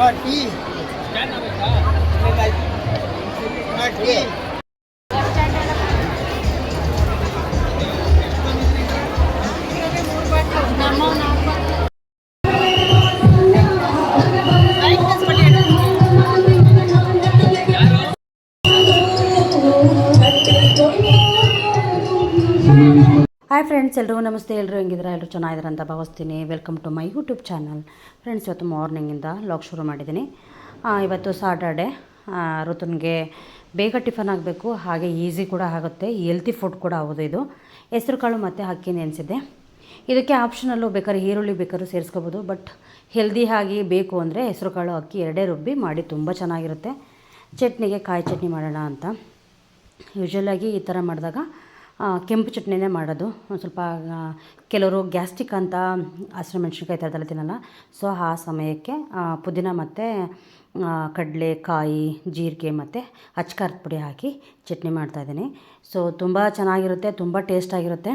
Tea tea hi friends ಎಲ್ಲರೂ ನಮಸ್ತೆ. ಎಲ್ಲರೂ ಹೆಂಗಿದ್ರೆ ಎಲ್ಲರೂ ಚೆನ್ನಾಗಿದ್ದಾರೆ ಅಂತ ಭಾವಿಸ್ತೀನಿ. Welcome to my YouTube channel friends ಇವತ್ತು ಮಾರ್ನಿಂಗಿಂದ ಲಾಗ್ ಶುರು ಮಾಡಿದ್ದೀನಿ. ಇವತ್ತು ಸಾಟರ್ಡೆ ಋತುನ್ಗೆ ಬೇಗ ಟಿಫನ್ ಆಗಬೇಕು. ಹಾಗೆ ಈಸಿ ಕೂಡ ಆಗುತ್ತೆ. ಹೆಲ್ತಿ ಫುಡ್ ಕೂಡ ಆಗೋದು ಇದು. ಹೆಸರು ಕಾಳು ಮತ್ತು ಅಕ್ಕಿ ನೆನೆಸಿದ್ದೆ ಇದಕ್ಕೆ ಆಪ್ಷನಲ್ಲು ಬೇಕಾದ್ರೆ ಈರುಳ್ಳಿ ಬೇಕಾದ್ರೂ ಸೇರಿಸ್ಕೋಬೋದು. ಬಟ್ ಹೆಲ್ದಿ ಆಗಿ ಬೇಕು ಅಂದರೆ ಹೆಸರು ಕಾಳು ಅಕ್ಕಿ ಎರಡೇ ರುಬ್ಬಿ ಮಾಡಿ ತುಂಬ ಚೆನ್ನಾಗಿರುತ್ತೆ. ಚಟ್ನಿಗೆ ಕಾಯಿ ಚಟ್ನಿ ಮಾಡೋಣ ಅಂತ. ಯೂಶ್ವಲಾಗಿ ಈ ಥರ ಮಾಡಿದಾಗ ಕೆಂಪು ಚಟ್ನಿನೇ ಮಾಡೋದು. ಒಂದು ಸ್ವಲ್ಪ ಕೆಲವರು ಗ್ಯಾಸ್ಟಿಕ್ ಅಂತ ಹಸಿರು ಮೆಣಸಿನ್ಕಾಯಿ ಥರದ್ದೆಲ್ಲ ತಿನ್ನಲ್ಲ. ಸೊ ಆ ಸಮಯಕ್ಕೆ ಪುದೀನ ಮತ್ತು ಕಡಲೆ ಕಾಯಿ ಜೀರಿಗೆ ಮತ್ತು ಅಚ್ಕಾರದ ಪುಡಿ ಹಾಕಿ ಚಟ್ನಿ ಮಾಡ್ತಾಯಿದ್ದೀನಿ ಸೊ ತುಂಬ ಚೆನ್ನಾಗಿರುತ್ತೆ, ತುಂಬ ಟೇಸ್ಟಾಗಿರುತ್ತೆ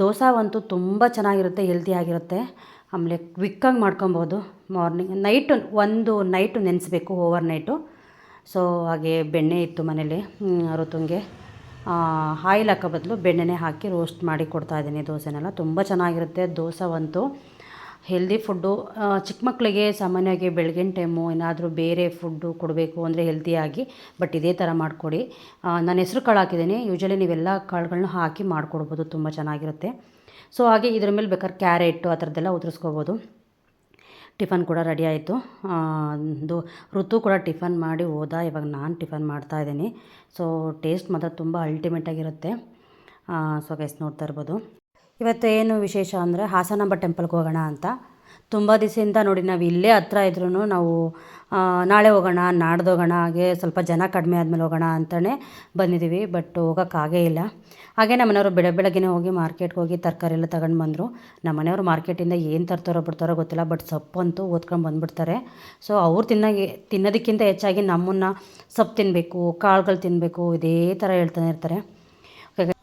ದೋಸೆ ಅಂತೂ ತುಂಬ ಚೆನ್ನಾಗಿರುತ್ತೆ ಹೆಲ್ದಿ ಆಗಿರುತ್ತೆ. ಆಮೇಲೆ ಕ್ವಿಕ್ಕಾಗಿ ಮಾಡ್ಕೊಬೋದು. ಮಾರ್ನಿಂಗ್, ನೈಟು ಒಂದು ನೈಟು ನೆನೆಸ್ಬೇಕು, ಓವರ್ ನೈಟು. ಸೊ ಹಾಗೆ ಬೆಣ್ಣೆ ಇತ್ತು ಮನೇಲಿ ಋತುಂಗೆ ಆಯಿಲ್ ಹಾಕೋ ಬದಲು ಬೆಣ್ಣೆನೇ ಹಾಕಿ ರೋಸ್ಟ್ ಮಾಡಿ ಕೊಡ್ತಾ ಇದ್ದೀನಿ. ದೋಸೆನೆಲ್ಲ ತುಂಬ ಚೆನ್ನಾಗಿರುತ್ತೆ. ದೋಸೆ ಅಂತೂ ಹೆಲ್ದಿ ಫುಡ್ಡು ಚಿಕ್ಕ ಮಕ್ಕಳಿಗೆ ಸಾಮಾನ್ಯವಾಗಿ ಬೆಳಗಿನ ಟೈಮು ಏನಾದರೂ ಬೇರೆ ಫುಡ್ಡು ಕೊಡಬೇಕು ಅಂದರೆ ಹೆಲ್ದಿಯಾಗಿ ಬಟ್ ಇದೇ ಥರ ಮಾಡಿಕೊಡಿ. ನಾನು ಹೆಸರು ಕಾಳು ಹಾಕಿದ್ದೀನಿ. ಯೂಶಲಿ ನೀವೆಲ್ಲ ಕಾಳುಗಳನ್ನ ಹಾಕಿ ಮಾಡಿಕೊಡ್ಬೋದು. ತುಂಬ ಚೆನ್ನಾಗಿರುತ್ತೆ. ಸೊ ಹಾಗೆ ಇದ್ರ ಮೇಲೆ ಬೇಕಾದ್ರೆ ಕ್ಯಾರೆಟು ಆ ಥರದ್ದೆಲ್ಲ ಉದುರಿಸ್ಕೋಬೋದು. ಟಿಫನ್ ಕೂಡ ರೆಡಿ ಆಯಿತು. ಇದು ಋತು ಕೂಡ ಟಿಫನ್ ಮಾಡಿ ಹೋದ. ಇವಾಗ ನಾನು ಟಿಫನ್ ಮಾಡ್ತಾ ಇದ್ದೀನಿ. ಸೊ ಟೇಸ್ಟ್ ಮಾತ್ರ ತುಂಬ ಅಲ್ಟಿಮೇಟಾಗಿರುತ್ತೆ ಸೊ ಗೈಸ್ ನೋಡ್ತಾ ಇರ್ಬೋದು. ಇವತ್ತು ಏನು ವಿಶೇಷ ಅಂದರೆ ಹಾಸನಾಂಬ ಟೆಂಪಲ್ಗೆ ಹೋಗೋಣ ಅಂತ. ತುಂಬ ದಿವಸದಿಂದ ನೋಡಿ ನಾವು ಇಲ್ಲೇ ಹತ್ರ ಇದ್ರೂ ನಾವು ನಾಳೆ ಹೋಗೋಣ, ನಾಡ್ದು ಹೋಗೋಣ, ಹಾಗೆ ಸ್ವಲ್ಪ ಜನ ಕಡಿಮೆ ಆದಮೇಲೆ ಹೋಗೋಣ ಅಂತಲೇ ಬಂದಿದ್ದೀವಿ, ಬಟ್ ಹೋಗೋಕ್ಕಾಗೇ ಇಲ್ಲ. ಹಾಗೆ ನಮ್ಮ ಮನೆಯವರು ಬೆಳ ಬೆಳಗ್ಗೆನೇ ಹೋಗಿ ಮಾರ್ಕೆಟ್ಗೆ ಹೋಗಿ ತರಕಾರಿ ಎಲ್ಲ ತಗೊಂಡು ಬಂದರು. ನಮ್ಮ ಮನೆಯವರು ಮಾರ್ಕೆಟಿಂದ ಏನು ತರ್ತಾರೋ ಬಿಡ್ತಾರೋ ಗೊತ್ತಿಲ್ಲ, ಬಟ್ ಸೊಪ್ಪಂತೂ ಓದ್ಕೊಂಡು ಬಂದುಬಿಡ್ತಾರೆ. ಸೊ ಅವ್ರು ತಿನ್ನಾಗೆ, ತಿನ್ನೋದಕ್ಕಿಂತ ಹೆಚ್ಚಾಗಿ ನಮ್ಮನ್ನು ಸೊಪ್ಪು ತಿನ್ನಬೇಕು, ಕಾಳುಗಳು ತಿನ್ನಬೇಕು, ಇದೇ ಥರ ಹೇಳ್ತಾನೆ ಇರ್ತಾರೆ.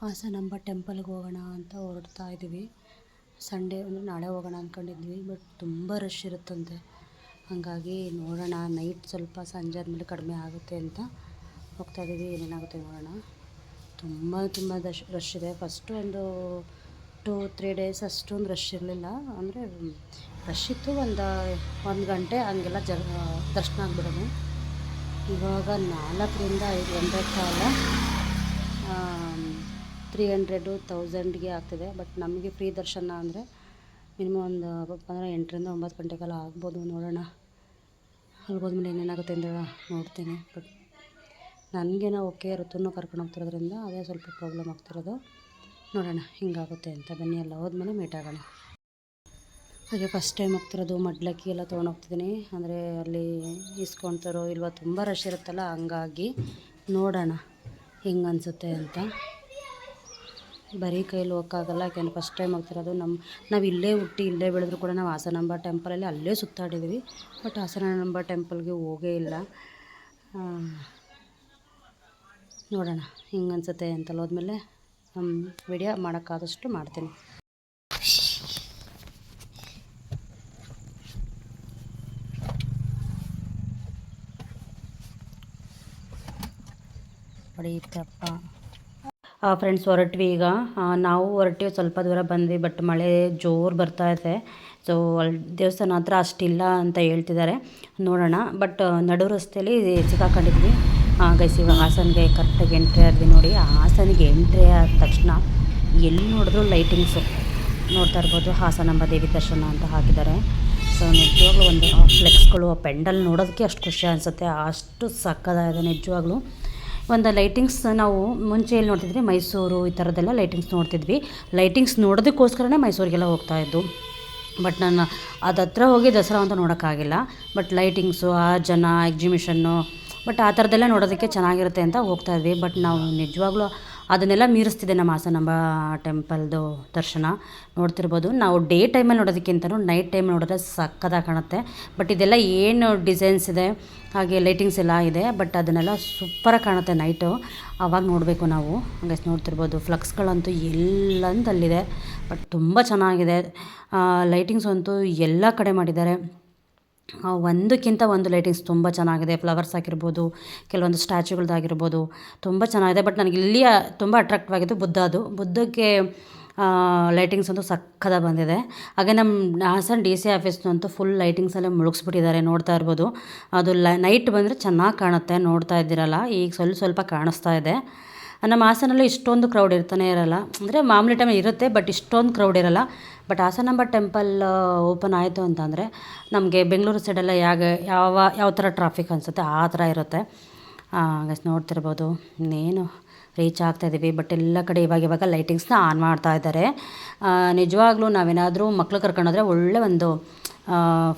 ಹಾಸನಾಂಬ ಟೆಂಪಲ್ಗೆ ಹೋಗೋಣ ಅಂತ ಹೊರಡ್ತಾ ಇದ್ದೀವಿ. ಸಂಡೇ ಅಂದರೆ ನಾಳೆ ಹೋಗೋಣ ಅಂದ್ಕೊಂಡಿದ್ವಿ ಬಟ್ ತುಂಬ ರಶ್ ಇರುತ್ತಂತೆ. ಹಾಗಾಗಿ ನೋಡೋಣ ನೈಟ್ ಸ್ವಲ್ಪ ಸಂಜೆ ಆದಮೇಲೆ ಕಡಿಮೆ ಆಗುತ್ತೆ ಅಂತ ಹೋಗ್ತಾ ಇದ್ದೀವಿ ಏನೇನಾಗುತ್ತೆ ನೋಡೋಣ. ತುಂಬ ತುಂಬ ರಶ್ ರಶ್ ಇದೆ. ಫಸ್ಟು ಒಂದು ಟೂ ತ್ರೀ ಡೇಸ್ ಅಷ್ಟೊಂದು ರಶ್ ಇರಲಿಲ್ಲ. ಅಂದರೆ ರಶ್ ಇತ್ತು ಒಂದು ಒಂದು ಗಂಟೆ ಹಂಗೆಲ್ಲ ಜ, ದರ್ಶನ ಆಗಿಬಿಡೋದು. ಇವಾಗ ನಾಲ್ಕರಿಂದ ಐದು ಗಂಟೆ ಕಾಲ ತ್ರೀ ಹಂಡ್ರೆಡು ತೌಸಂಡ್ಗೆ ಆಗ್ತದೆ. ಬಟ್ ನಮಗೆ ಫ್ರೀ ದರ್ಶನ ಅಂದರೆ ಮಿನಿಮಮ್ ಒಂದು ಅಂದರೆ ಎಂಟರಿಂದ ಒಂಬತ್ತು ಗಂಟೆಗೆಲ್ಲ ಆಗ್ಬೋದು ನೋಡೋಣ. ಅಲ್ಲಿ ಹೋದ್ಮೇಲೆ ಏನೇನಾಗುತ್ತೆ ಅಂತ ನೋಡ್ತೀನಿ. ಬಟ್ ನನಗೇನೋ ಓಕೆ ಋತುನೂ ಕರ್ಕೊಂಡು ಹೋಗ್ತಿರೋದ್ರಿಂದ ಅದೇ ಸ್ವಲ್ಪ ಪ್ರಾಬ್ಲಮ್ ಆಗ್ತಿರೋದು. ನೋಡೋಣ ಹಿಂಗಾಗುತ್ತೆ ಅಂತ. ಬನ್ನಿ ಎಲ್ಲ ಹೋದ್ಮೇಲೆ ಮೀಟ್ ಆಗೋಣ. ಹಾಗೆ ಫಸ್ಟ್ ಟೈಮ್ ಹೋಗ್ತಿರೋದು, ಮಡ್ಲಕ್ಕಿ ಎಲ್ಲ ತೊಗೊಂಡೋಗ್ತಿದ್ದೀನಿ ಅಂದರೆ ಅಲ್ಲಿ ಇಸ್ಕೊತಾರೋ ಇಲ್ವ ತುಂಬ ರಶ್ ಇರುತ್ತಲ್ಲ, ಹಂಗಾಗಿ ನೋಡೋಣ ಹೆಂಗೆ ಅನಿಸುತ್ತೆ ಅಂತ. ಬರೀ ಕೈಯಲ್ಲಿ ಹೋಗೋಕ್ಕಾಗಲ್ಲ. ಯಾಕೆಂದ್ರೆ ಫಸ್ಟ್ ಟೈಮ್ ಹೋಗ್ತಿರೋದು ನಮ್ಮ ನಾವು ಇಲ್ಲೇ ಹುಟ್ಟಿ ಇಲ್ಲೇ ಬೆಳೆದ್ರು ಕೂಡ ನಾವು ಹಾಸನಾಂಬ ಟೆಂಪಲಲ್ಲಿ ಅಲ್ಲೇ ಸುತ್ತಾಡಿದ್ದೀವಿ ಬಟ್ ಹಾಸನಾಂಬ ಟೆಂಪಲ್ಗೆ ಹೋಗೇ ಇಲ್ಲ. ನೋಡೋಣ ಹಿಂಗೆ ಅನಿಸುತ್ತೆ ಅಂತಲ್ಲ ಹೋದ್ಮೇಲೆ ವಿಡಿಯೋ ಮಾಡೋಕ್ಕಾದಷ್ಟು ಮಾಡ್ತೀನಿ. ಹೊಡೆಯುತ್ತಪ್ಪ ಫ್ರೆಂಡ್ಸ್ ಹೊರಟ್ವಿ ಈಗ. ನಾವು ಹೊರಟಿವಿ ಸ್ವಲ್ಪ ದೂರ ಬಂದ್ವಿ ಬಟ್ ಮಳೆ ಜೋರು ಬರ್ತಾ ಇದೆ. ಸೊ ಅಲ್ಲಿ ದೇವಸ್ಥಾನ ಹತ್ರ ಅಷ್ಟಿಲ್ಲ ಅಂತ ಹೇಳ್ತಿದ್ದಾರೆ. ನೋಡೋಣ ಬಟ್ ನಡು ರಸ್ತೆಯಲ್ಲಿ ಸಿಕ್ಕಾಕೊಂಡಿದ್ವಿ. ಗೈಸ್ ಇವಾಗ ಹಾಸನ್ಗೆ ಕರೆಕ್ಟಾಗಿ ಎಂಟ್ರಿ ಆದ್ವಿ ನೋಡಿ. ಹಾಸನಿಗೆ ಎಂಟ್ರಿ ಆದ ತಕ್ಷಣ ಎಲ್ಲಿ ನೋಡಿದ್ರು ಲೈಟಿಂಗ್ಸು ನೋಡ್ತಾ ಇರ್ಬೋದು ಹಾಸನಾಂಬ ದೇವಿ ದರ್ಶನ ಅಂತ ಹಾಕಿದ್ದಾರೆ. ಸೊ ನಿಜವಾಗ್ಲೂ ಒಂದು ಫ್ಲೆಕ್ಸ್ಗಳು ಆ ಪೆಂಡಲ್ ನೋಡೋದಕ್ಕೆ ಅಷ್ಟು ಖುಷಿ ಅನಿಸುತ್ತೆ. ಅಷ್ಟು ಸಕ್ಕದಾಗಿದೆ ನಿಜವಾಗ್ಲೂ. ಒಂದು ಲೈಟಿಂಗ್ಸ್ ನಾವು ಮುಂಚೆ ಎಲ್ಲಿ ನೋಡ್ತಿದ್ವಿ? ಮೈಸೂರು ಈ ಥರದ್ದೆಲ್ಲ ಲೈಟಿಂಗ್ಸ್ ನೋಡ್ತಿದ್ವಿ. ಲೈಟಿಂಗ್ಸ್ ನೋಡೋದಕ್ಕೋಸ್ಕರನೇ ಮೈಸೂರಿಗೆಲ್ಲ ಹೋಗ್ತಾ ಇದ್ದು. ಬಟ್ ನಾನು ಅದು ಹತ್ರ ಹೋಗಿ ದಸರಾ ಅಂತ ನೋಡೋಕ್ಕಾಗಿಲ್ಲ. ಬಟ್ ಲೈಟಿಂಗ್ಸು ಆ ಜನ ಎಕ್ಸಿಮಿಷನ್ನು ಬಟ್ ಆ ಥರದ್ದೆಲ್ಲ ನೋಡೋದಕ್ಕೆ ಚೆನ್ನಾಗಿರುತ್ತೆ ಅಂತ ಹೋಗ್ತಾ ಇದ್ವಿ. ಬಟ್ ನಾವು ನಿಜವಾಗ್ಲೂ ಅದನ್ನೆಲ್ಲ ಮೀರಿಸ್ತಿದೆ ನಮ್ಮ ಹಾಸನಾಂಬ ಟೆಂಪಲ್ದು ದರ್ಶನ. ನೋಡ್ತಿರ್ಬೋದು. ನಾವು ಡೇ ಟೈಮಲ್ಲಿ ನೋಡೋದಕ್ಕಿಂತನೂ ನೈಟ್ ಟೈಮ್ ನೋಡಿದ್ರೆ ಸಕ್ಕದಾಗಿ ಕಾಣುತ್ತೆ. ಬಟ್ ಇದೆಲ್ಲ ಏನು ಡಿಸೈನ್ಸ್ ಇದೆ, ಹಾಗೆ ಲೈಟಿಂಗ್ಸ್ ಎಲ್ಲ ಇದೆ, ಬಟ್ ಅದನ್ನೆಲ್ಲ ಸೂಪರಾಗಿ ಕಾಣುತ್ತೆ ನೈಟು. ಆವಾಗ ನೋಡಬೇಕು ನಾವು. ಹಂಗೆ ನೋಡ್ತಿರ್ಬೋದು. ಫ್ಲಕ್ಸ್ಗಳಂತೂ ಎಲ್ಲಂದಲ್ಲಿದೆ. ಬಟ್ ತುಂಬ ಚೆನ್ನಾಗಿದೆ. ಲೈಟಿಂಗ್ಸ್ ಅಂತೂ ಎಲ್ಲ ಕಡೆ ಮಾಡಿದ್ದಾರೆ. ಒಂದಕ್ಕಿಂತ ಒಂದು ಲೈಟಿಂಗ್ಸ್ ತುಂಬ ಚೆನ್ನಾಗಿದೆ. ಫ್ಲವರ್ಸ್ ಆಗಿರ್ಬೋದು, ಕೆಲವೊಂದು ಸ್ಟ್ಯಾಚ್ಯೂಗಳ್ದಾಗಿರ್ಬೋದು ತುಂಬ ಚೆನ್ನಾಗಿದೆ. ಬಟ್ ನನಗೆ ಇಲ್ಲಿ ತುಂಬ ಅಟ್ರಾಕ್ಟಿವ್ ಆಗಿದ್ದು ಬುದ್ಧದು ಬುದ್ಧಕ್ಕೆ ಲೈಟಿಂಗ್ಸ್ ಅಂತೂ ಸಕ್ಕದ ಬಂದಿದೆ. ಹಾಗೆ ನಮ್ಮ ಹಾಸನ್ ಡಿ ಸಿ ಆಫೀಸ್ನಂತೂ ಫುಲ್ ಲೈಟಿಂಗ್ಸಲ್ಲೇ ಮುಳುಗಿಸ್ಬಿಟ್ಟಿದ್ದಾರೆ. ನೋಡ್ತಾ ಇರ್ಬೋದು. ಅದು ಲ ನೈಟ್ ಬಂದರೆ ಚೆನ್ನಾಗಿ ಕಾಣುತ್ತೆ. ನೋಡ್ತಾ ಇದ್ದೀರಲ್ಲ, ಈಗ ಸ್ವಲ್ಪ ಸ್ವಲ್ಪ ಕಾಣಿಸ್ತಾ ಇದೆ. ನಮ್ಮ ಹಾಸನಲ್ಲೂ ಇಷ್ಟೊಂದು ಕ್ರೌಡ್ ಇರ್ತಾನೆ ಇರಲ್ಲ. ಅಂದರೆ ಮಾಮೂಲಿ ಟೈಮ್ ಇರುತ್ತೆ ಬಟ್ ಇಷ್ಟೊಂದು ಕ್ರೌಡ್ ಇರಲ್ಲ. ಬಟ್ ಹಾಸನಾಂಬ ಟೆಂಪಲ್ ಓಪನ್ ಆಯಿತು ಅಂತಂದರೆ ನಮಗೆ ಬೆಂಗಳೂರು ಸೈಡೆಲ್ಲ ಯಾವ ಯಾವ ಯಾವ ಥರ ಟ್ರಾಫಿಕ್ ಅನಿಸುತ್ತೆ ಆ ಥರ ಇರುತ್ತೆ. ಗಸ್ ನೋಡ್ತಿರ್ಬೋದು, ಇನ್ನೇನು ರೀಚ್ ಆಗ್ತಾ ಇದ್ದೀವಿ ಬಟ್ ಎಲ್ಲ ಕಡೆ ಇವಾಗ ಇವಾಗ ಲೈಟಿಂಗ್ಸ್ನ ಆನ್ ಮಾಡ್ತಾ ಇದ್ದಾರೆ. ನಿಜವಾಗ್ಲೂ ನಾವೇನಾದರೂ ಮಕ್ಳು ಕರ್ಕೊಂಡೋದ್ರೆ ಒಳ್ಳೆ ಒಂದು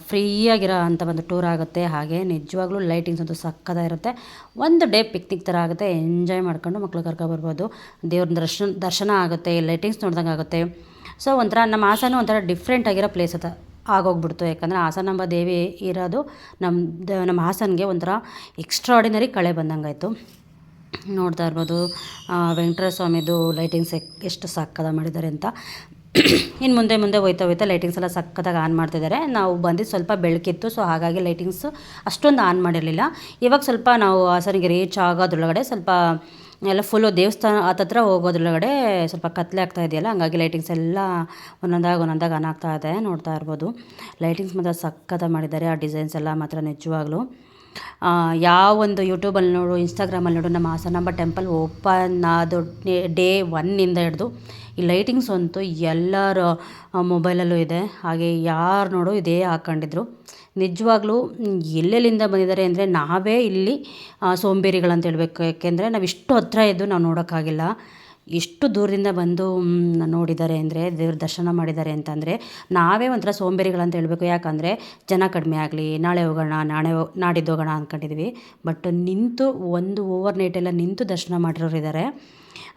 ಫ್ರೀಯಾಗಿರೋ ಅಂಥ ಒಂದು ಟೂರ್ ಆಗುತ್ತೆ. ಹಾಗೆ ನಿಜವಾಗ್ಲೂ ಲೈಟಿಂಗ್ಸ್ ಅಂತೂ ಸಕ್ಕದ ಇರುತ್ತೆ. ಒಂದು ಡೇ ಪಿಕ್ನಿಕ್ ಥರ ಆಗುತ್ತೆ ಎಂಜಾಯ್ ಮಾಡ್ಕೊಂಡು ಮಕ್ಳು ಕರ್ಕೊಬರ್ಬೋದು ದೇವ್ರ ದರ್ಶನ ದರ್ಶನ ಆಗುತ್ತೆ ಲೈಟಿಂಗ್ಸ್ ನೋಡ್ದಂಗೆ ಆಗುತ್ತೆ ಸೊ ಒಂಥರ ನಮ್ಮ ಹಾಸನ ಒಂಥರ ಡಿಫ್ರೆಂಟ್ ಆಗಿರೋ ಪ್ಲೇಸ್ ಅದು. ಆಗೋಗ್ಬಿಡ್ತು. ಯಾಕಂದರೆ ಹಾಸನಾಂಬ ದೇವಿ ಇರೋದು ನಮ್ಮ ನಮ್ಮ ಹಾಸನ್ಗೆ ಒಂಥರ ಎಕ್ಸ್ಟ್ರಾಡಿನರಿ ಕಳೆ ಬಂದಂಗಾಯಿತು. ನೋಡ್ತಾ ಇರ್ಬೋದು ವೆಂಕಟೇಶ್ವರ ಸ್ವಾಮಿದು ಲೈಟಿಂಗ್ಸ್ ಎಷ್ಟು ಸಕ್ಕದ ಮಾಡಿದ್ದಾರೆ ಅಂತ. ಇನ್ನು ಮುಂದೆ ಮುಂದೆ ಹೋಯ್ತಾ ಹೋಯ್ತಾ ಲೈಟಿಂಗ್ಸ್ ಎಲ್ಲ ಸಕ್ಕತ್ತಾಗಿ ಆನ್ ಮಾಡ್ತಿದ್ದಾರೆ. ನಾವು ಬಂದಿದ್ದು ಸ್ವಲ್ಪ ಬೆಳಕಿತ್ತು ಸೊ ಹಾಗಾಗಿ ಲೈಟಿಂಗ್ಸ್ ಅಷ್ಟೊಂದು ಆನ್ ಮಾಡಿರಲಿಲ್ಲ. ಇವಾಗ ಸ್ವಲ್ಪ ನಾವು ಹಾಸನಿಗೆ ರೀಚ್ ಆಗೋದ್ರೊಳಗಡೆ ಸ್ವಲ್ಪ ಎಲ್ಲ ಫುಲ್ಲು ದೇವಸ್ಥಾನ ಹತ್ರ ಹೋಗೋದ್ರೊಳಗಡೆ ಸ್ವಲ್ಪ ಕತ್ಲೆ ಆಗ್ತಾ ಇದೆಯಲ್ಲ ಹಂಗಾಗಿ ಲೈಟಿಂಗ್ಸ್ ಎಲ್ಲ ಒಂದೊಂದಾಗಿ ಒಂದೊಂದಾಗಿ ಆನ್ ಆಗ್ತಾ ಇದೆ ನೋಡ್ತಾ ಇರ್ಬೋದು. ಲೈಟಿಂಗ್ಸ್ ಮಾತ್ರ ಸಕ್ಕತ್ತ ಮಾಡಿದ್ದಾರೆ ಆ ಡಿಸೈನ್ಸ್ ಎಲ್ಲ ಮಾತ್ರ ನಿಜವಾಗ್ಲೂ. ಆ, ಯಾವ ಒಂದು ಯೂಟ್ಯೂಬಲ್ಲಿ ನೋಡು ಇನ್ಸ್ಟಾಗ್ರಾಮಲ್ಲಿ ನೋಡು ನಮ್ಮ ಹಾಸನಾಂಬ ಟೆಂಪಲ್ ಓಪನ್ ಆದ ಡೇ ಒನ್ನಿಂದ ಹಿಡ್ದು ಈ ಲೈಟಿಂಗ್ಸ್ ಅಂತೂ ಎಲ್ಲರ ಮೊಬೈಲಲ್ಲೂ ಇದೆ. ಹಾಗೆ ಯಾರು ನೋಡು ಇದೇ ಹಾಕ್ಕೊಂಡಿದ್ರು ನಿಜವಾಗ್ಲೂ ಎಲ್ಲೆಲ್ಲಿಂದ ಬಂದಿದ್ದಾರೆ ಅಂದರೆ ನಾವೇ ಇಲ್ಲಿ ಸೋಂಬೇರಿಗಳಂತ ಹೇಳಬೇಕು. ಯಾಕೆಂದರೆ ನಾವು ಇಷ್ಟು ಹತ್ರ ಇದ್ದು ನಾವು ನೋಡೋಕ್ಕಾಗಿಲ್ಲ. ಎಷ್ಟು ದೂರದಿಂದ ಬಂದು ನೋಡಿದ್ದಾರೆ ಅಂದರೆ, ದೇವ್ರ ದರ್ಶನ ಮಾಡಿದ್ದಾರೆ ಅಂತಂದರೆ ನಾವೇ ಒಂಥರ ಸೋಂಬೇರಿಗಳಂತ ಹೇಳಬೇಕು. ಯಾಕಂದರೆ ಜನ ಕಡಿಮೆ ಆಗಲಿ, ನಾಳೆ ಹೋಗೋಣ, ನಾಳೆ ನಾಡಿದ್ದು ಹೋಗೋಣ ಅಂದ್ಕೊಂಡಿದ್ವಿ ಬಟ್ ನಿಂತು ಒಂದು ಓವರ್ ನೈಟೆಲ್ಲ ನಿಂತು ದರ್ಶನ ಮಾಡಿರೋರು ಇದ್ದಾರೆ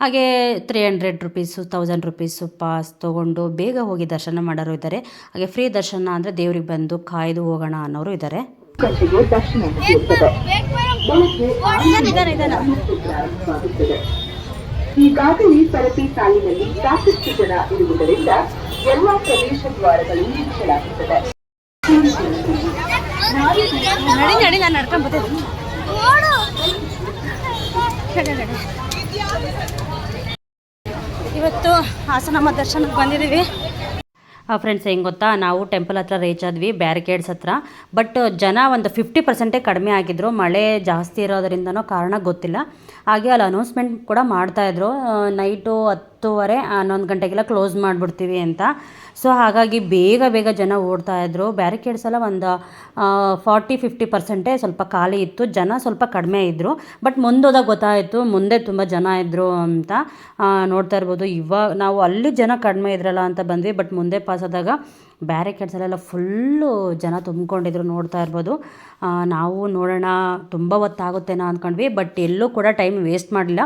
ಹಾಗೆ three hundred rupees thousand rupees pass ತೊಗೊಂಡು ಬೇಗ ಹೋಗಿ ದರ್ಶನ ಮಾಡೋರು ಇದ್ದಾರೆ. ಹಾಗೆ ಫ್ರೀ ದರ್ಶನ ಅಂದರೆ ದೇವ್ರಿಗೆ ಬಂದು ಕಾಯ್ದು ಹೋಗೋಣ ಅನ್ನೋರು ಇದ್ದಾರೆ. ಈಗಾಗಲೇ ಸರತಿ ಸಾಲಿನಲ್ಲಿ ಸಾಕಷ್ಟು ಜನ ಇರುವುದರಿಂದ ಎಲ್ಲಾ ಪ್ರವೇಶ ದ್ವಾರಗಳು ಮುಚ್ಚಲಾಗುತ್ತದೆ. ನಡಿ ನಡಿ ನಾನು ನಡ್ಕೊಂಡು ಬರ್ತೀನಿ. ಇವತ್ತು ಹಾಸನಮ್ಮ ದರ್ಶನಕ್ಕೆ ಬಂದಿದ್ದೀವಿ. ಫ್ರೆಂಡ್ಸ್ ಹೆಂಗೆ ಗೊತ್ತಾ? ನಾವು ಟೆಂಪಲ್ ಹತ್ರ ರೀಚ್ ಆದ್ವಿ ಬ್ಯಾರಿಕೇಡ್ಸ್ ಹತ್ರ. ಬಟ್ ಜನ ಒಂದು ಫಿಫ್ಟಿ ಪರ್ಸೆಂಟೇ ಕಡಿಮೆ ಆಗಿದ್ರು. ಮಳೆ ಜಾಸ್ತಿ ಇರೋದರಿಂದನೋ ಕಾರಣ ಗೊತ್ತಿಲ್ಲ. ಹಾಗೆ ಅಲ್ಲಿ ಅನೌನ್ಸ್ಮೆಂಟ್ ಕೂಡ ಮಾಡ್ತಾಯಿದ್ರು ನೈಟು ಹತ್ತುವರೆ ಹನ್ನೊಂದು ಗಂಟೆಗೆಲ್ಲ ಕ್ಲೋಸ್ ಮಾಡಿಬಿಡ್ತೀವಿ ಅಂತ. ಸೊ ಹಾಗಾಗಿ ಬೇಗ ಬೇಗ ಜನ ಓಡ್ತಾ ಇದ್ರು. ಬ್ಯಾರಿಕೇಡ್ಸ್ ಎಲ್ಲ ಒಂದು ಫಾರ್ಟಿ ಫಿಫ್ಟಿ ಪರ್ಸೆಂಟೇ ಸ್ವಲ್ಪ ಖಾಲಿ ಇತ್ತು. ಜನ ಸ್ವಲ್ಪ ಕಡಿಮೆ ಇದ್ದರು ಬಟ್ ಮುಂದೋದಾಗ ಗೊತ್ತಾಯಿತು. ಮುಂದೆ ತುಂಬ ಜನ ಇದ್ದರು ಅಂತ ನೋಡ್ತಾ ಇರ್ಬೋದು. ಇವಾಗ ನಾವು ಅಲ್ಲಿ ಜನ ಕಡಿಮೆ ಇದ್ರಲ್ಲ ಅಂತ ಬಂದ್ವಿ. ಬಟ್ ಮುಂದೆ ಪಾಸಾದಾಗ ಬ್ಯಾರಿಕೇಡ್ಸಲ್ಲೆಲ್ಲ ಫುಲ್ಲು ಜನ ತುಂಬ್ಕೊಂಡಿದ್ರು ನೋಡ್ತಾ ಇರ್ಬೋದು. ನಾವು ನೋಡೋಣ, ತುಂಬ ಹೊತ್ತಾಗುತ್ತೇನೋ ಅಂದ್ಕೊಂಡ್ವಿ ಬಟ್ ಎಲ್ಲೂ ಕೂಡ ಟೈಮ್ ವೇಸ್ಟ್ ಮಾಡಲಿಲ್ಲ.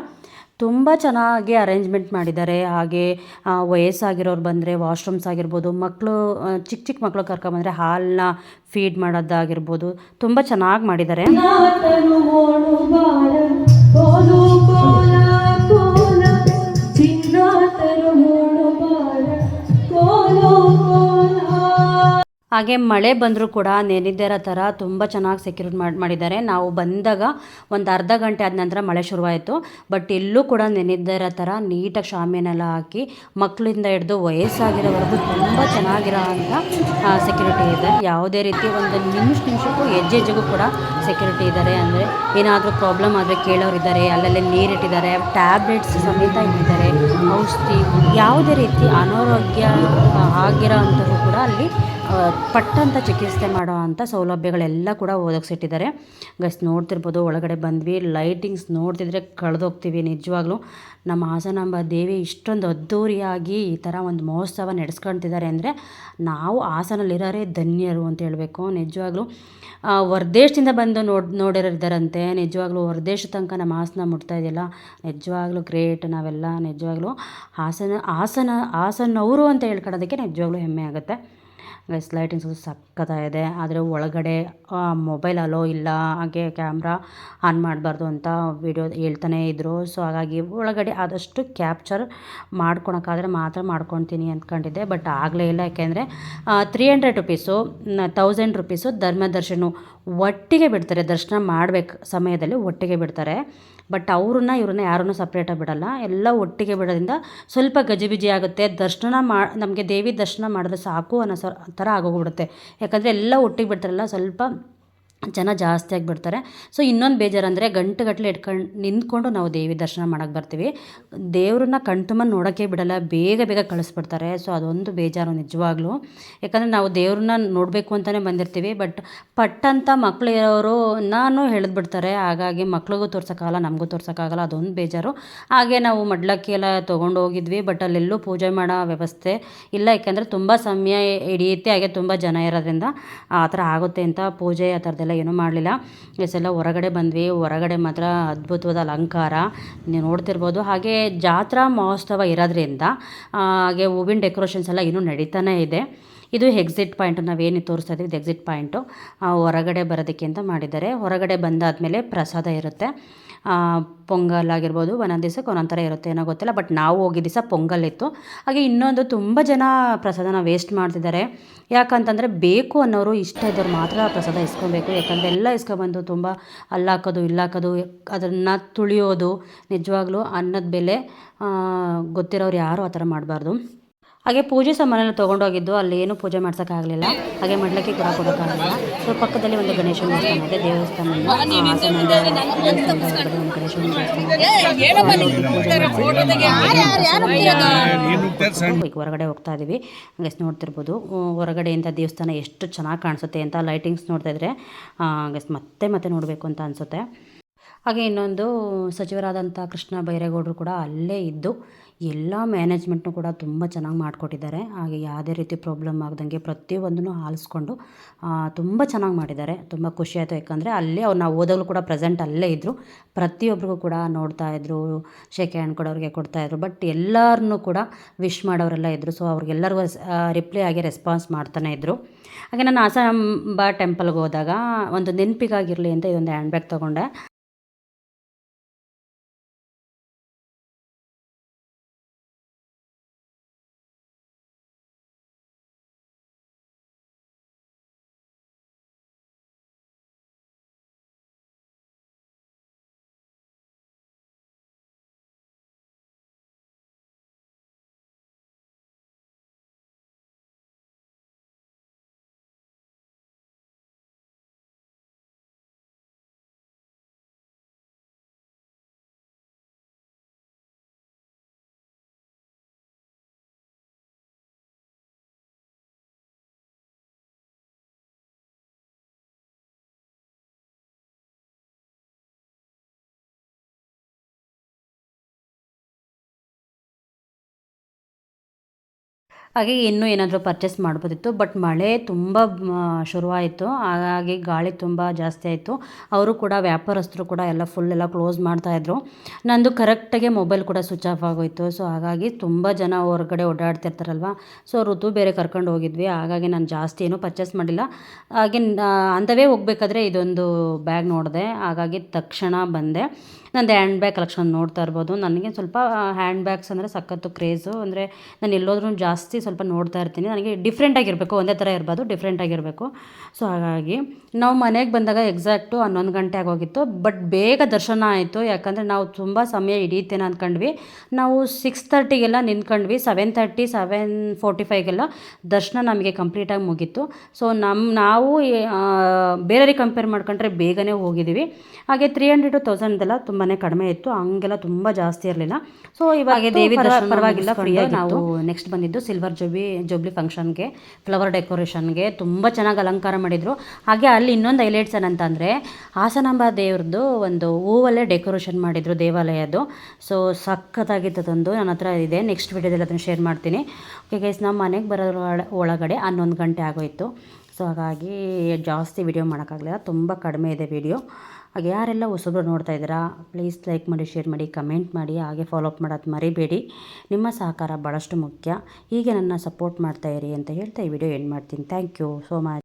ತುಂಬ ಚೆನ್ನಾಗಿ ಅರೇಂಜ್ಮೆಂಟ್ ಮಾಡಿದ್ದಾರೆ. ಹಾಗೆ ವಯಸ್ಸಾಗಿರೋರು ಬಂದರೆ ವಾಶ್ರೂಮ್ಸ್ ಆಗಿರ್ಬೋದು ಮಕ್ಕಳು ಚಿಕ್ಕ ಚಿಕ್ಕ ಮಕ್ಕಳು ಕರ್ಕೊಂಬಂದರೆ ಹಾಲನ್ನ ಫೀಡ್ ಮಾಡೋದಾಗಿರ್ಬೋದು, ತುಂಬ ಚೆನ್ನಾಗಿ ಮಾಡಿದ್ದಾರೆ. ಹಾಗೆ ಮಳೆ ಬಂದರೂ ಕೂಡ ನೆನೆದಿರೋ ಥರ ತುಂಬ ಚೆನ್ನಾಗಿ ಸೆಕ್ಯೂರ್ ಮಾಡಿ, ಮಾಡಿದ್ದಾರೆ. ನಾವು ಬಂದಾಗ ಒಂದು ಅರ್ಧ ಗಂಟೆ ಆದ ನಂತರ ಮಳೆ ಶುರುವಾಯಿತು. ಬಟ್ ಎಲ್ಲೂ ಕೂಡ ನೆನೆದಿರೋ ಥರ ನೀಟಾಗಿ ಶಾಮಿಯನ್ನೆಲ್ಲ ಹಾಕಿ ಮಕ್ಕಳಿಂದ ಹಿಡಿದು ವಯಸ್ಸಾಗಿರೋವರೆಗೂ ತುಂಬ ಚೆನ್ನಾಗಿರೋ ಅಂತ ಸೆಕ್ಯೂರಿಟಿ ಇದೆ. ಯಾವುದೇ ರೀತಿ ಒಂದು ನಿಮಿಷ, ನಿಮಿಷಕ್ಕೂ ಹೆಜ್ಜೆ, ಹೆಜ್ಜೆಗೂ ಕೂಡ ಸೆಕ್ಯೂರಿಟಿ ಇದ್ದಾರೆ. ಅಂದರೆ ಏನಾದರೂ ಪ್ರಾಬ್ಲಮ್ ಆದರೆ ಕೇಳೋರು ಇದ್ದಾರೆ. ಅಲ್ಲಲ್ಲೇ ನೀರಿಟ್ಟಿದ್ದಾರೆ ಟ್ಯಾಬ್ಲೆಟ್ಸ್ ಸಮೇತ ಇಟ್ಟಿದ್ದಾರೆ. ಔಷಧಿ, ಯಾವುದೇ ರೀತಿ ಅನಾರೋಗ್ಯ ಆಗಿರೋ ಅಲ್ಲಿ ಪಟ್ಟಂತ ಚಿಕಿತ್ಸೆ ಮಾಡೋ ಅಂಥ ಸೌಲಭ್ಯಗಳೆಲ್ಲ ಕೂಡ ಒದಗಿಸಿಟ್ಟಿದ್ದಾರೆ. ಗಸ್ ನೋಡ್ತಿರ್ಬೋದು, ಒಳಗಡೆ ಬಂದ್ವಿ ಲೈಟಿಂಗ್ಸ್ ನೋಡ್ತಿದ್ರೆ ಕಳೆದೋಗ್ತೀವಿ ನಿಜವಾಗ್ಲೂ. ನಮ್ಮ ಹಾಸನಾಂಬ ದೇವಿ ಇಷ್ಟೊಂದು ಅದ್ಧೂರಿಯಾಗಿ ಈ ಥರ ಒಂದು ಮಹೋತ್ಸವ ನಡೆಸ್ಕೊಳ್ತಿದ್ದಾರೆ ಅಂದರೆ ನಾವು ಹಾಸನಲ್ಲಿರೋರೇ ಧನ್ಯರು ಅಂತ ಹೇಳಬೇಕು, ನಿಜವಾಗ್ಲೂ. ಹೊರ್ದೇಶದಿಂದ ಬಂದು ನೋಡಿ ನೋಡಿರಿದ್ದಾರಂತೆ ನಿಜವಾಗ್ಲೂ ಹೊರದೇಶ ತನಕ ನಮ್ಮ ಹಾಸನ ಮುಟ್ತಾ ಇದೆಯಲ್ಲ? ನಿಜವಾಗ್ಲೂ ಗ್ರೇಟ್ ನಾವೆಲ್ಲ. ನಿಜವಾಗ್ಲೂ ಹಾಸನ ಹಾಸನ, ಹಾಸನವರು ಅಂತ ಹೇಳ್ಕೊಳ್ಳೋದಕ್ಕೆ ನಿಜವಾಗ್ಲೂ ಹೆಮ್ಮೆ ಆಗುತ್ತೆ. ಗೈಸ್ ಲೈಟಿಂಗ್ಸ್ ಸಕ್ಕತ್ತಾಗಿದೆ ಆದರೆ ಒಳಗಡೆ ಮೊಬೈಲ್ ಅಲೋ ಇಲ್ಲ, ಹಾಗೆ ಕ್ಯಾಮ್ರಾ ಆನ್ ಮಾಡಬಾರ್ದು ಅಂತ ವಿಡಿಯೋ ಹೇಳ್ತಾನೆ ಇದ್ದರು ಸೊ ಹಾಗಾಗಿ ಒಳಗಡೆ ಆದಷ್ಟು ಕ್ಯಾಪ್ಚರ್ ಮಾಡ್ಕೊಳಕ್ಕಾದ್ರೆ ಮಾತ್ರ ಮಾಡ್ಕೊತೀನಿ ಅಂದ್ಕೊಂಡಿದ್ದೆ ಬಟ್ ಆಗಲೇ ಇಲ್ಲ, ಯಾಕೆಂದರೆ three hundred rupees thousand rupees ಧರ್ಮದರ್ಶನ ಒಟ್ಟಿಗೆ ಬಿಡ್ತಾರೆ. ದರ್ಶನ ಮಾಡಬೇಕು ಸಮಯದಲ್ಲಿ ಒಟ್ಟಿಗೆ ಬಿಡ್ತಾರೆ. ಬಟ್ ಅವ್ರನ್ನ, ಇವ್ರನ್ನ ಯಾರನ್ನೂ ಸಪ್ರೇಟಾಗಿ ಬಿಡೋಲ್ಲ. ಎಲ್ಲ ಒಟ್ಟಿಗೆ ಬಿಡೋದ್ರಿಂದ ಸ್ವಲ್ಪ ಗಜಿಬಿಜಿ ಆಗುತ್ತೆ. ದರ್ಶನ ಮಾ, ನಮಗೆ ದೇವಿ ದರ್ಶನ ಮಾಡಿದ್ರೆ ಸಾಕು ಅನ್ನೋ ಸ ಥರ ಆಗೋಗ್ಬಿಡುತ್ತೆ. ಯಾಕಂದರೆ ಎಲ್ಲ ಒಟ್ಟಿಗೆ ಬಿಡ್ತಾರಲ್ಲ, ಸ್ವಲ್ಪ ಜನ ಜಾಸ್ತಿ ಆಗಿಬಿಡ್ತಾರೆ. ಸೊ ಇನ್ನೊಂದು ಬೇಜಾರಂದರೆ ಗಂಟೆಗಟ್ಟಲೆ ಇಟ್ಕೊಂಡು ನಿಂತ್ಕೊಂಡು ನಾವು ದೇವಿ ದರ್ಶನ ಮಾಡೋಕ್ಕೆ ಬರ್ತೀವಿ. ದೇವ್ರನ್ನ ಕಣ್ತುಂಬ ನೋಡೋಕ್ಕೆ ಬಿಡಲ್ಲ, ಬೇಗ ಬೇಗ ಕಳಿಸ್ಬಿಡ್ತಾರೆ. ಸೊ ಅದೊಂದು ಬೇಜಾರು ನಿಜವಾಗ್ಲೂ. ಯಾಕಂದರೆ ನಾವು ದೇವ್ರನ್ನ ನೋಡಬೇಕು ಅಂತಲೇ ಬಂದಿರ್ತೀವಿ, ಬಟ್ ಪಟ್ಟಂತ ಮಕ್ಳು ಇರೋರು ನಾನು ಹೇಳಿದ್ಬಿಡ್ತಾರೆ ಹಾಗಾಗಿ ಮಕ್ಳಿಗೂ ತೋರ್ಸೋಕ್ಕಾಗಲ್ಲ, ನಮಗೂ ತೋರ್ಸೋಕ್ಕಾಗಲ್ಲ, ಅದೊಂದು ಬೇಜಾರು. ಹಾಗೆ ನಾವು ಮಡ್ಲಕ್ಕಿ ಎಲ್ಲ ತೊಗೊಂಡು ಹೋಗಿದ್ವಿ, ಬಟ್ ಅಲ್ಲೆಲ್ಲೂ ಪೂಜೆ ಮಾಡೋ ವ್ಯವಸ್ಥೆ ಇಲ್ಲ. ಯಾಕೆಂದರೆ ತುಂಬ ಸಮಯ ಹಿಡಿಯುತ್ತೆ, ಹಾಗೆ ತುಂಬ ಜನ ಇರೋದ್ರಿಂದ. ಆ ಥರ ಆಗುತ್ತೆ ಅಂತ ಪೂಜೆ ಆ ಥರದ್ದೆಲ್ಲ ಏನೂ ಮಾಡಲಿಲ್ಲ. ಎಲ್ಲ ಹೊರಗಡೆ ಬಂದ್ವಿ. ಹೊರಗಡೆ ಮಾತ್ರ ಅದ್ಭುತವಾದ ಅಲಂಕಾರ. ನೀವು ನೋಡ್ತಿರ್ಬೋದು. ಹಾಗೆ ಜಾತ್ರಾ ಮಹೋತ್ಸವ ಇರೋದ್ರಿಂದ ಹಾಗೆ ಹೂವಿನ ಡೆಕೋರೇಷನ್ಸ್ ಎಲ್ಲ ಇನ್ನೂ ನಡೀತಾನೆ ಇದೆ. ಇದು ಎಕ್ಸಿಟ್ ಪಾಯಿಂಟ್ ನಾವೇನು ತೋರಿಸ್ತಾ ಇದ್ದೀವಿ. ಇದು ಎಕ್ಸಿಟ್ ಪಾಯಿಂಟು ಹೊರಗಡೆ ಬರೋದಕ್ಕೆ ಅಂತ ಮಾಡಿದ್ದಾರೆ. ಹೊರಗಡೆ ಬಂದಾದಮೇಲೆ ಪ್ರಸಾದ ಇರುತ್ತೆ. ಪೊಂಗಲ್ ಆಗಿರ್ಬೋದು ಒಂದೊಂದು ದಿವ್ಸಕ್ಕೆ ಒಂದೊಂದು ಥರ ಇರುತ್ತೆ ಏನೋ ಗೊತ್ತಿಲ್ಲ ಬಟ್ ನಾವು ಹೋಗಿದ್ದ ದಿವಸ ಪೊಂಗಲ್ ಇತ್ತು ಹಾಗೆ ಇನ್ನೊಂದು ತುಂಬ ಜನ ಪ್ರಸಾದನ ವೇಸ್ಟ್ ಮಾಡ್ತಿದ್ದಾರೆ. ಯಾಕಂತಂದರೆ ಬೇಕು ಅನ್ನೋರು ಇಷ್ಟ ಇದ್ದವ್ರು ಮಾತ್ರ ಪ್ರಸಾದ ಇಸ್ಕೊಬೇಕು. ಯಾಕಂದರೆ ಎಲ್ಲ ಇಸ್ಕೊಬಂದು ತುಂಬ ಅಲ್ಲಾಕೋದು, ಇಲ್ಲಾಕೋದು, ಅದನ್ನು ತುಳಿಯೋದು ನಿಜವಾಗ್ಲೂ ಅನ್ನದ ಬೆಲೆ ಗೊತ್ತಿರೋರು ಯಾರೂ ಆ ಥರ ಮಾಡಬಾರ್ದು. ಹಾಗೆ ಪೂಜೆ ಸಾಮಾನೆಲ್ಲ ತೊಗೊಂಡೋಗಿದ್ದು ಅಲ್ಲಿ ಏನು ಪೂಜೆ ಮಾಡ್ಸೋಕ್ಕಾಗಲಿಲ್ಲ ಹಾಗೆ ಮಾಡ್ಲಿಕ್ಕೆ ಕೂಡ ಕೊಡೋಕ್ಕಾಗಲಿಲ್ಲ. ಸೊ, ಪಕ್ಕದಲ್ಲಿ ಒಂದು ಗಣೇಶನ ದೇವಸ್ಥಾನ ಇದೆ, ದೇವಸ್ಥಾನ ಹೊರಗಡೆ ಹೋಗ್ತಾ ಇದ್ದೀವಿ ಹಂಗೆ ನೋಡ್ತಿರ್ಬೋದು. ಹೊರಗಡೆಯಿಂದ ದೇವಸ್ಥಾನ ಎಷ್ಟು ಚೆನ್ನಾಗಿ ಕಾಣಿಸುತ್ತೆ ಅಂತ ಲೈಟಿಂಗ್ಸ್ ನೋಡ್ತಾ ಇದ್ರೆ ಮತ್ತೆ ಮತ್ತೆ ನೋಡಬೇಕು ಅಂತ ಅನಿಸುತ್ತೆ. ಹಾಗೆ ಇನ್ನೊಂದು ಸಚಿವರಾದಂಥ ಕೃಷ್ಣ ಬೈರೇಗೌಡರು ಕೂಡ ಅಲ್ಲೇ ಇದ್ದು ಎಲ್ಲ ಮ್ಯಾನೇಜ್ಮೆಂಟ್ನು ಕೂಡ ತುಂಬ ಚೆನ್ನಾಗಿ ಮಾಡಿಕೊಟ್ಟಿದ್ದಾರೆ. ಹಾಗೆ ಯಾವುದೇ ರೀತಿ ಪ್ರಾಬ್ಲಮ್ ಆಗದಂಗೆ ಪ್ರತಿಯೊಂದನ್ನು ಆಲಿಸ್ಕೊಂಡು ತುಂಬ ಚೆನ್ನಾಗಿ ಮಾಡಿದ್ದಾರೆ. ತುಂಬ ಖುಷಿ ಆಯಿತು. ಯಾಕಂದರೆ ಅಲ್ಲೇ ಅವ್ರು ನಾವು ಓದಲು ಕೂಡ ಪ್ರೆಸೆಂಟ್ ಅಲ್ಲೇ ಇದ್ದರು ಪ್ರತಿಯೊಬ್ಬರಿಗೂ ಕೂಡ ನೋಡ್ತಾ ಇದ್ದರು ಶೇಕ್ ಹ್ಯಾಂಡ್ ಕೊಡೋರಿಗೆ ಕೊಡ್ತಾಯಿದ್ರು ಬಟ್ ಎಲ್ಲರನ್ನೂ ಕೂಡ ವಿಶ್ ಮಾಡೋರೆಲ್ಲ ಇದ್ದರು ಸೊ ಅವ್ರಿಗೆಲ್ಲರಿಗೂ ರಿಪ್ಲೈ ಆಗಿ ರೆಸ್ಪಾನ್ಸ್ ಮಾಡ್ತಾನೆ ಇದ್ದರು ಹಾಗೆ ನಾನು ಆಸಾಂಬ ಟೆಂಪಲ್ಗೆ ಹೋದಾಗ, ಒಂದು ನೆನಪಿಗಾಗಿರಲಿ ಅಂತ ಇದೊಂದು ಹ್ಯಾಂಡ್ ಬ್ಯಾಗ್ ತೊಗೊಂಡೆ. ಹಾಗೆ ಇನ್ನೂ ಏನಾದರೂ ಪರ್ಚೇಸ್ ಮಾಡ್ಬೋದಿತ್ತು ಬಟ್ ಮಳೆ ತುಂಬ ಶುರುವಾಯಿತು. ಹಾಗಾಗಿ ಗಾಳಿ ತುಂಬ ಜಾಸ್ತಿ ಆಯಿತು. ಅವರು ಕೂಡ, ವ್ಯಾಪಾರಸ್ಥರು ಕೂಡ ಎಲ್ಲ ಫುಲ್ ಎಲ್ಲ ಕ್ಲೋಸ್ ಮಾಡ್ತಾಯಿದ್ರು ನಂದು ಕರೆಕ್ಟಾಗಿ ಮೊಬೈಲ್ ಕೂಡ ಸ್ವಿಚ್ ಆಫ್ ಆಗೋಯಿತು. ಸೊ ಹಾಗಾಗಿ ತುಂಬ ಜನ ಹೊರಗಡೆ ಓಡಾಡ್ತಿರ್ತಾರಲ್ವ? ಸೊ ಋತು ಬೇರೆ ಕರ್ಕೊಂಡು ಹೋಗಿದ್ವಿ. ಹಾಗಾಗಿ ನಾನು ಜಾಸ್ತಿ ಏನೂ ಪರ್ಚೇಸ್ ಮಾಡಿಲ್ಲ. ಹಾಗೆ ಅಂಥವೇ ಹೋಗಬೇಕಾದ್ರೆ ಇದೊಂದು ಬ್ಯಾಗ್ ನೋಡಿದೆ. ಹಾಗಾಗಿ ತಕ್ಷಣ ಬಂದೆ. ನಂದು ಹ್ಯಾಂಡ್ ಬ್ಯಾಗ್ ಕಲೆಕ್ಷನ್ ನೋಡ್ತಾ ಇರ್ಬೋದು. ನನಗೆ ಸ್ವಲ್ಪ ಹ್ಯಾಂಡ್ ಬ್ಯಾಗ್ಸ್ ಅಂದರೆ ಸಖತ್ತು ಕ್ರೇಜು ಅಂದರೆ ನಾನು ಎಲ್ಲೋದ್ರೂ ಜಾಸ್ತಿ ಸ್ವಲ್ಪ ನೋಡ್ತಾ ಇರ್ತೀನಿ. ನನಗೆ ಡಿಫ್ರೆಂಟ್ ಆಗಿರಬೇಕು. ಒಂದೇ ಥರ ಇರಬಾರ್ದು ಡಿಫ್ರೆಂಟ್ ಆಗಿರಬೇಕು. ಸೊ ಹಾಗಾಗಿ ನಾವು ಮನೆಗೆ ಬಂದಾಗ ಎಕ್ಸಾಕ್ಟು ಹನ್ನೊಂದು ಗಂಟೆ ಆಗೋಗಿತ್ತು. ಬಟ್ ಬೇಗ ದರ್ಶನ ಆಯಿತು. ಯಾಕಂದರೆ ನಾವು ತುಂಬ ಸಮಯ ಹಿಡಿಯುತ್ತೇನೆ ಅಂದ್ಕೊಂಡ್ವಿ. ನಾವು ಸಿಕ್ಸ್ ತರ್ಟಿಗೆಲ್ಲ ನಿಂತ್ಕೊಂಡ್ವಿ. ಸೆವೆನ್ ತರ್ಟಿ ಸೆವೆನ್ ಫೋರ್ಟಿ ಫೈವ್ಗೆಲ್ಲ ದರ್ಶನ ನಮಗೆ ಕಂಪ್ಲೀಟಾಗಿ ಮುಗೀತು. ಸೊ ನಮ್ಮ ನಾವು ಬೇರೆಯವ್ರಿಗೆ ಕಂಪೇರ್ ಮಾಡ್ಕೊಂಡ್ರೆ ಬೇಗನೆ ಹೋಗಿದ್ದೀವಿ. ಹಾಗೆ ತ್ರೀ ಹಂಡ್ರೆಡ್ ತೌಸಂಡ್ದೆಲ್ಲ ತುಂಬಾ ಕಡಿಮೆ ಇತ್ತು ಹಂಗೆಲ್ಲ ತುಂಬ ಜಾಸ್ತಿ ಇರಲಿಲ್ಲ. ಸೊ ಇವಾಗ ದೇವಿ ಪರವಾಗಿಲ್ಲ ಫ್ರೀಯಾಗಿ ನಾವು ನೆಕ್ಸ್ಟ್ ಬಂದಿದ್ದು ಸಿಲ್ವರ್ ಜುಬ್ಲಿ ಜುಬ್ಲಿ ಫಂಕ್ಷನ್ಗೆ ಫ್ಲವರ್ ಡೆಕೋರೇಷನ್ಗೆ ತುಂಬ ಚೆನ್ನಾಗಿ ಅಲಂಕಾರ ಮಾಡಿದರು. ಹಾಗೆ ಅಲ್ಲಿ ಇನ್ನೊಂದು ಹೈಲೈಟ್ಸ್ ಏನಂತಂದರೆ ಹಾಸನಾಂಬ ದೇವ್ರದ್ದು ಒಂದು ಹೂವಲ್ಲೇ ಡೆಕೋರೇಷನ್ ಮಾಡಿದರು ದೇವಾಲಯದ್ದು. ಸೊ ಸಖತ್ತಾಗಿತ್ತು ಅದೊಂದು ನನ್ನ ಹತ್ರ ಇದೆ. ನೆಕ್ಸ್ಟ್ ವಿಡಿಯೋದಲ್ಲಿ ಅದನ್ನು ಶೇರ್ ಮಾಡ್ತೀನಿ. ಓಕೆ ಗೈಸ್ ನಮ್ಮ ಮನೆಗೆ ಬರೋದ್ರ ಒಳಗಡೆ ಹನ್ನೊಂದು ಗಂಟೆ ಆಗೋಯಿತು. ಸೊ ಹಾಗಾಗಿ ಜಾಸ್ತಿ ವಿಡಿಯೋ ಮಾಡೋಕ್ಕಾಗಲಿಲ್ಲ. ತುಂಬ ಕಡಿಮೆ ಇದೆ ವಿಡಿಯೋ ಹಾಗೆ ಯಾರೆಲ್ಲ ಹೊಸಬ್ರು ನೋಡ್ತಾ ಇದ್ದೀರಾ ಪ್ಲೀಸ್ ಲೈಕ್ ಮಾಡಿ ಶೇರ್ ಮಾಡಿ ಕಮೆಂಟ್ ಮಾಡಿ, ಹಾಗೆ ಫಾಲೋ ಅಪ್ ಮಾಡೋದು ಮರಿಬೇಡಿ. ನಿಮ್ಮ ಸಹಕಾರ ಭಾಳಷ್ಟು ಮುಖ್ಯ. ಹೀಗೆ ನನ್ನ ಸಪೋರ್ಟ್ ಮಾಡ್ತಾ ಇರಿ ಅಂತ ಹೇಳ್ತಾ ಈ ವಿಡಿಯೋ ಎಂಡ್ ಮಾಡ್ತೀನಿ. Thank you so much